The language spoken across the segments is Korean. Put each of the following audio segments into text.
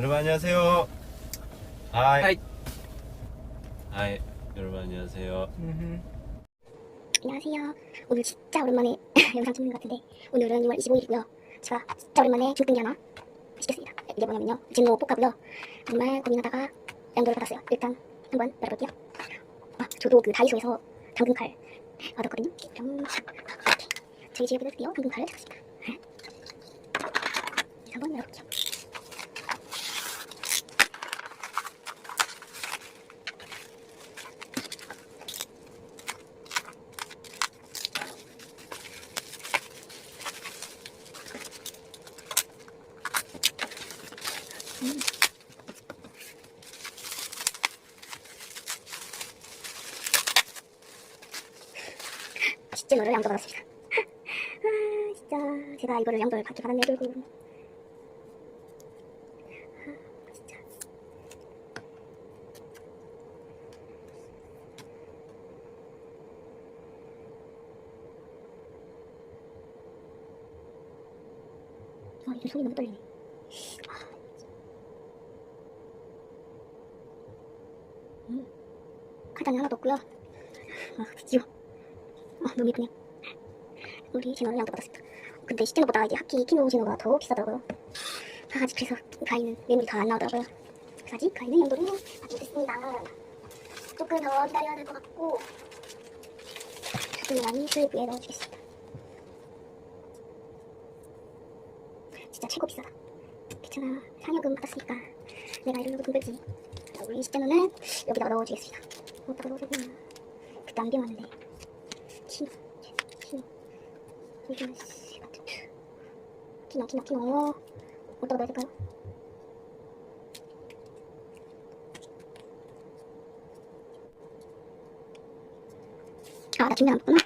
여러분 안녕하세요. 아이. 아이. 아이. 여러분 안녕하세요. 안녕하세요. 오늘 진짜 오랜만에 영상 찍는 것 같은데 오늘은 6월 25일이고요. 제가 진짜 오랜만에 중등기 하나 시켰습니다. 이게 뭐냐면요. 진로 볶아고요. 정말 고민하다가 양도를 받았어요. 일단 한번 열어볼게요. 아, 저도 그 다이소에서 당근칼 얻었거든요. 그럼 저희 집에도 드디어 당근칼을 찾았습니다. 네. 한번 열어볼게요. 너를 양도 받았습니다. 아, 진짜 제가 이거를 양도를 받게 받았네 결국. 아, 진짜. 아, 손이 너무 떨리네. 아, 음, 간단히 하나도 없고요. 아, 드디어. 아, 너무 예쁘네요. 우리 진호를 양도 받았습니다. 근데 시즌보다 이제 학기 키노 진호가 더 비싸더라고요. 아, 아직 그래서 가위는 매물이 더안 나오더라고요. 그래서 아직 가위는 양도를 받지 못했습니다. 조금 더 기다려야 될 것 같고 조금 많이 수입에 넣어주겠습니다. 진짜 최고 비싸다. 괜찮아. 상여금 받았으니까 내가 이걸로 돈 벌지. 자, 우리 시즌호는 여기다가 넣어주겠습니다. 어디다가 넣어야 되나. 그때 안 비웠는데. 키노, 키노, 리뷰스 같은 키노, 키노, 키노. 어디다 넣어야 될까요? 아, 나 준비 안 봤구나.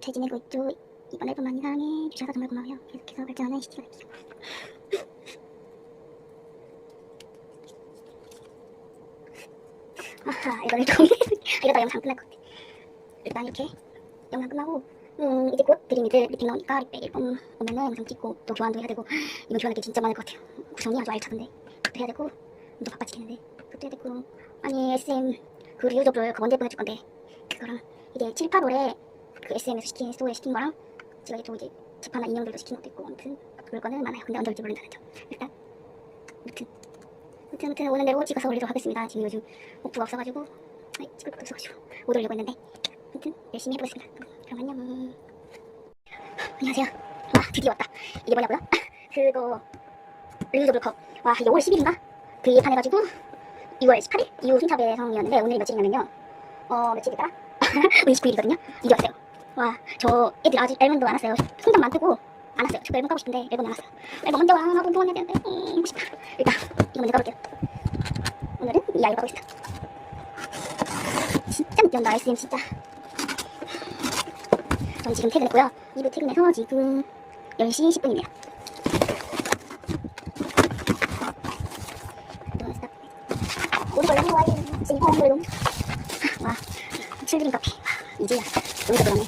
잘 지내고 있죠? 이번 앨범 많이 사랑해 주셔서 정말 고마워요. 계속해서 발전하는 시티가 될게요. 아하, 이거를 좀 이러다 영상 끝날 것 같아. 일단 이렇게 영상 끝나고 음 이제 곧 드림이들 미팅 나오니까 립백 앨범 오면은 영상 찍고 또 교환도 해야 되고 이거 교환할 게 진짜 많을 것 같아요. 구성이 아주 알차던데. 그것도 해야 되고 또 바빠지겠는데 그것도 해야 되고. 아니 SM 그 리유저블 그거 언제 보내줄 건데 그거랑 이게 7, 8월에 그 SM에서 시킨 스토어에 시킨 거랑 제가 또 이제 재판나 인형들도 시킨 것도 있고 아무튼 그럴 거는 많아요. 근데 언제 올지 모른다는 점. 일단 아무튼 아무튼 아무튼 오는 대로 찍어서 올리도록 하겠습니다. 지금 요즘 오프가 없어가지고. 아이 찍을 것도 없어가지고 못 올리려고 했는데. 아무튼 열심히 해보겠습니다. 그럼 안녕. 안녕하세요. 와 드디어 왔다. 이게 뭐냐고요? 그거 리유저블 컵. 와 이게 5월 10일인가? 그 예판해가지고 2월 18일 이후 순차 배송이었는데 오늘이 며칠이냐면요. 어 며칠이더라? 오늘 29일이거든요. 이게 왔어요. 와저 애들 아직 앨범도 안 왔어요. 손잡 많고 안 왔어요. 저 앨범 까고 싶은데 앨범이 안 왔어요. 앨범 언제 와? 하고 교환해야 되는데 음 싶다. 일단 이거 먼저 까볼게요. 오늘은 이 아이로 가보겠습니다. 진짜 늦게 온다 SM 진짜. 전 지금 퇴근했고요. 2부 퇴근해서 지금 10시 10분이네요. 오늘 원래 와야 지금 홈으로 와, 칠드림 커피. 와, 이제야 여기서 그러네.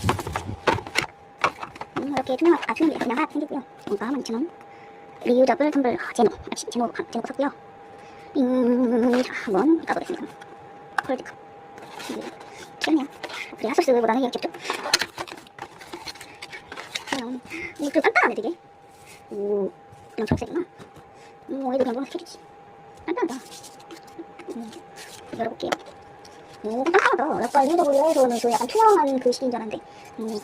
음, 이렇게 투명한, 아, 투명이 그냥 하얗게 생겼고요. 이거 12,000원. 리유저블 텀블 아, 제노. 제노, 제노 샀고요. 음, 자, 한번 까보겠습니다. 콜드컵. 귀엽네요. 우리 핫소스보다는 이게 귀 이거 좀 단단하네 되게 오 이런 초록색이구나. 음 얘도 그냥 노란색 색이지. 단단하다. 음, 열어볼게요. 오 단단하다 약간 일적으로해서는 그 약간 투명한 그 식인 줄 알았는데. 음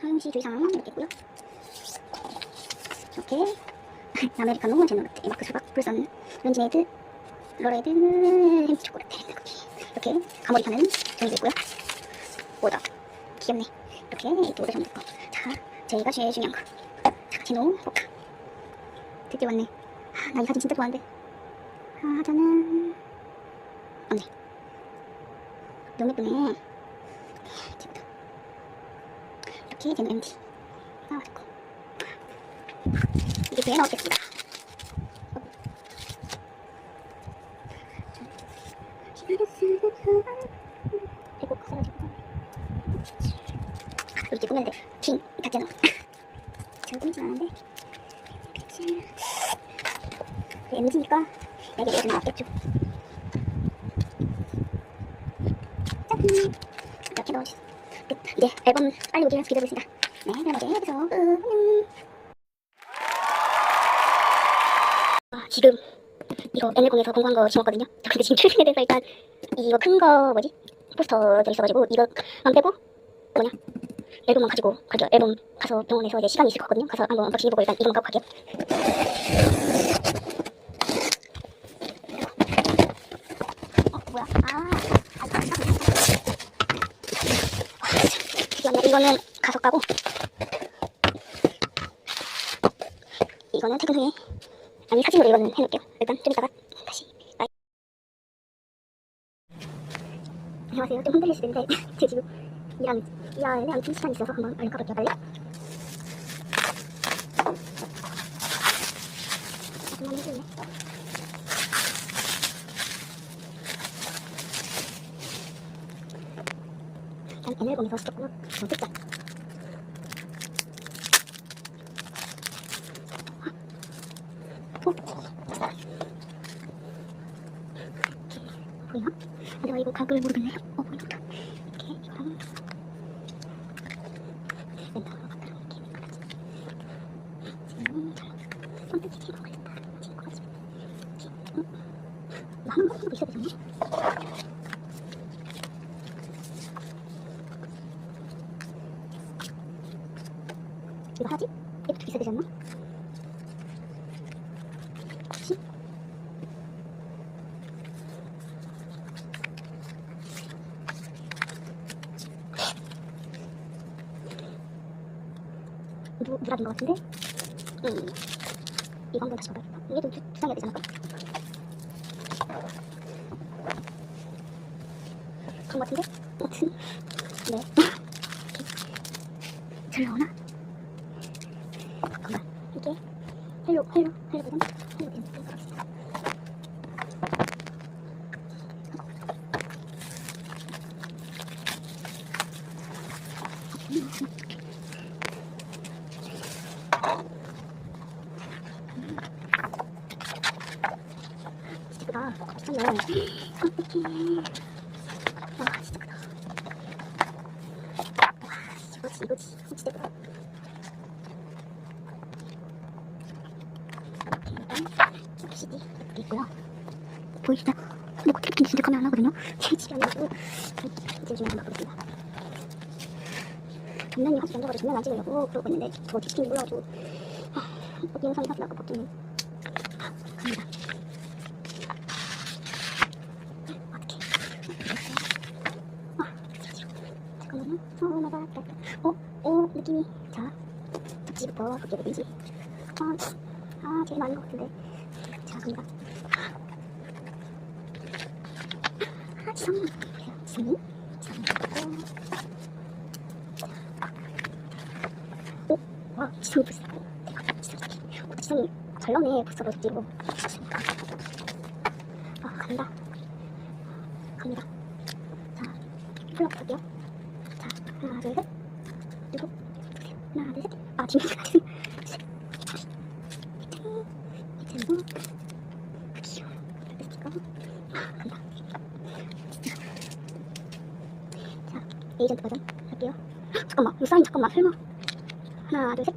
항시 주의사항 이렇게 있고요. 이렇게. 아메리카노 제노르트 마크 수박 불선 렌지네이드 로레드 햄치 초콜릿. 이렇게. 가머리판은 정해져 있고요. 오더. 귀엽네. 이렇게. 이렇게 오더 정도 있 저희가 제일 중요한 거. 자, 제노 포카 드디어 왔네. 아, 나이 사진 진짜 좋아하는데. 아 저는 언니 너무 예쁘네. 재밌다 이렇게 제노 아 됐고 이게 뒤에 넣었겠습니다. 그리고 써가지고 이렇게 꾸몄는데 킹 그치 MG니까 여기 내주면 맞겠죠. 짠! 이렇게 넣어주세요. 끝. 이제 앨범 빨리 오기를 기다리겠습니다. 네, 그럼 이제 끝. 안녕. 아, 지금 이거 N10에서 공부한 거 심었거든요. 근데 지금 출근에 대해서 일단 이거 큰 거 뭐지? 포스터 들어있어가지고 이거만 빼고 뭐냐? 앨범만 가지고 가죠. 앨범 가서 병원에서 이제 시간이 있을 것 같거든요. 가서 한번 언박싱 해보고 일단 이거만 갖고 갈게요. 어, 뭐야? 아, 아, 아, 아, 이거는 가서 까고 이거는 퇴근 후에 아니 사진으로 이거는 해놓을게요. 일단 좀 이따가 다시. 안녕하세요. 좀 흔들릴 수도 있는데 제 지금 일하는 일하는데 아무튼 시간 있어서 한번 얼른 가볼게요. 빨리. 잠깐만 해주네. 일단 N앨범에서 시켰고요. 더 뜯자. 보이나? 아, 내가 이거 각을 모르겠네. 어, 보인다. 이렇게 이거랑 왼쪽으로 각을 이렇게 가야지. 지금 잘 선택지 지금 걸렸다. 지금 걸렸지. 응? 이거 하는 거 이거 있어야 되지 않나? 이거 하지? 이것도 있어야 되지 않나? 그치? 누, 누락인 것 같은데? 음. 이거 한번 다시 봐봐야겠다. 이게 좀 주- 주장해야 되지 않을까? 그런 것 같은데? 아무튼, 네. 잘 나오나? 잠깐만. 이게, 버전. 이거 합시다. 진짜 크다. 미쳤네. 어떡해. 와, 진짜 크다. 와, 이거지, 이거지. 어, 진짜 크다. CD 이렇게 있고요. 보이시죠? 근데 그 탭kin 진짜 카메라 안 하거든요. 제 집이 아니고 이제 좀 바꾸겠습니다. 전면이 하도 던져가지고 전면 안 찍으려고 그러고 있는데 저 탭kin 몰라가지고 아, 영상이 하도 나고 아, 갑니다. 어떡해. 아, 잠깐만요. 어, 나가. 어, 오, 느낌이. 자, 접지부터 볼게요, 왠지. 아, 아, 제일 많은 것 같은데. 아, 지성이. 지성이? 지성이. 오, 와. 어, 지성이 잘 나오네, 부스로 찍고. 아, 갑니다. 갑니다. 자, 플럭 볼게요. 자, 하나, 둘, 셋. 그리고 하나, 둘, 셋. 아, 뒷면이 같은. 이제는 귀여워. 스티커. 아, 간다. 자, 에이전트 버전 할게요. 헉, 잠깐만, 이거 사인 잠깐만, 설마. 하나, 둘, 셋.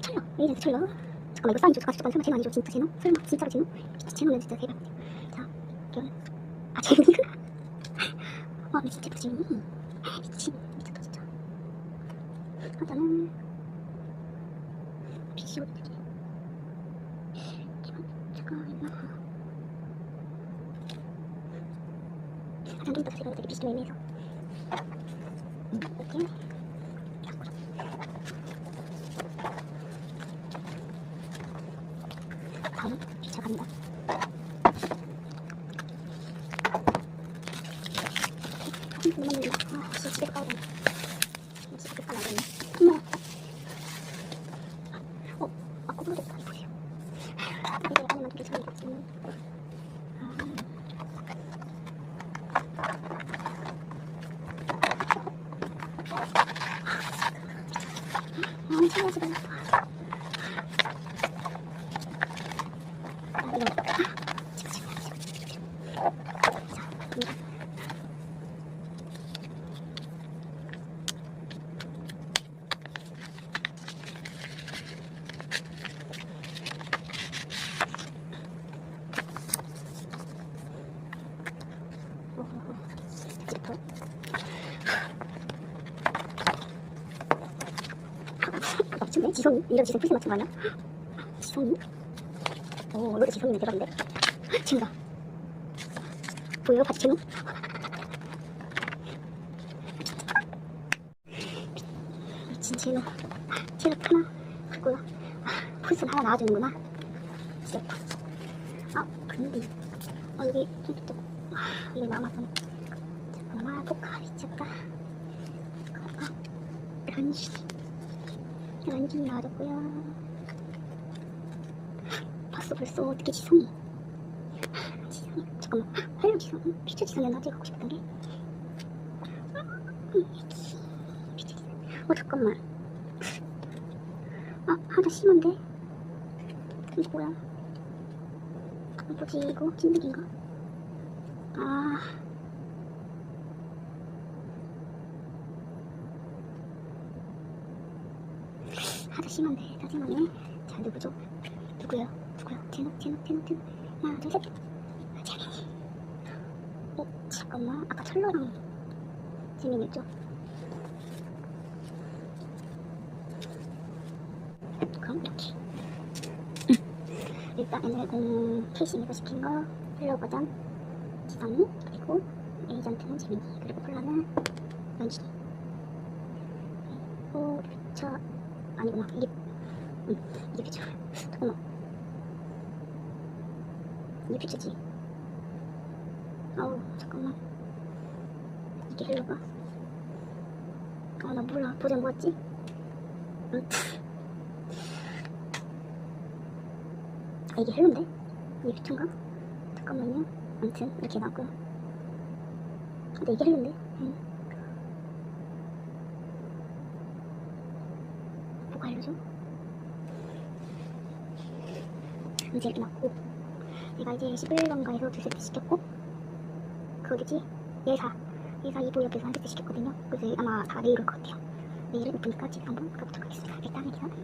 철러. 에이전트 철러. 잠깐만, 이거 사인 좀 잠깐, 잠깐, 설마 제노 아니죠? 진짜 제노? 설마, 진짜로 제노? 제노는 진짜 대박. 자, 이거는. 아, 제노니가? 와, 미친 제노, 제노. 미친, 미쳤다, 진짜. 하자는. 비시오 되게. 잠깐, 있나? 제가 되게 비시 좀 애매해서. 음, 이렇게. 다음, 자, 갑니다. 너무 힘들다. 아, 진짜 집에 가야 되네. 엄마. 어, 아, 거꾸로 됐다. 이거 보세요. 이게 안에만 두개 차이 있거든요. 아, 엄청 하지 말라. 아, 아, 미쳤네. 지성이? 이런 지성 풀스 맞춘 거 아니야? 지성이? 오, 너도 지성이네. 대박인데? 친다. 보여요? 바지 채널? 미친 채널. 채널 하나 하고요. 아, 풀스 하나 나와주는구나. 진짜. 아, 근데. 아, 여기 좀 또. 아, 이게 남았어. 잠깐만, 포카 미쳤다. 포카. 변 신. 란진 나와줬고요. 봤어 벌써 어떻게 지성이? 지성이 잠깐만 헬로 지성 피처 지성이었나 찍고 싶던 게. 음, 피- 피처 지성. 어 잠깐만. 아 하나 심한데? 이게 뭐야? 뭐지 이거 찐득인가? 아. 하도 심한데 짜증나네 자 누구죠? 누구요? 누구요? 제노 제노 제노 제노 하나 둘셋. 재민이. 어 잠깐만. 아까 철러랑 재민이었죠? 그럼 이렇게. 일단 공 케이싱에서 시킨 거 플러 버전 지성이 그리고 에이전트는 재민이 그리고 콜라는 연진이. 그리고 피처 아니구나 이게 응 이게 피처 잠깐만 이게 피처지 아우 잠깐만 이게 헬로가 아나 몰라 보자 뭐였지 응. 아 이게 헬로인데 이게 피처인가 잠깐만요 아무튼 이렇게 나왔고요 근데 이게 헬로인데 응. 알려줘? 이제 이렇게 맞고 내가 이제 11번가에서 두 세트 시켰고 그거겠지? 예사. 예사 2부역에서 한 세트 시켰거든요. 그래서 아마 다 내일 올 것 같아요. 내일은 오프니까 집에 한번 가보도록 하겠습니다. 일단 기다려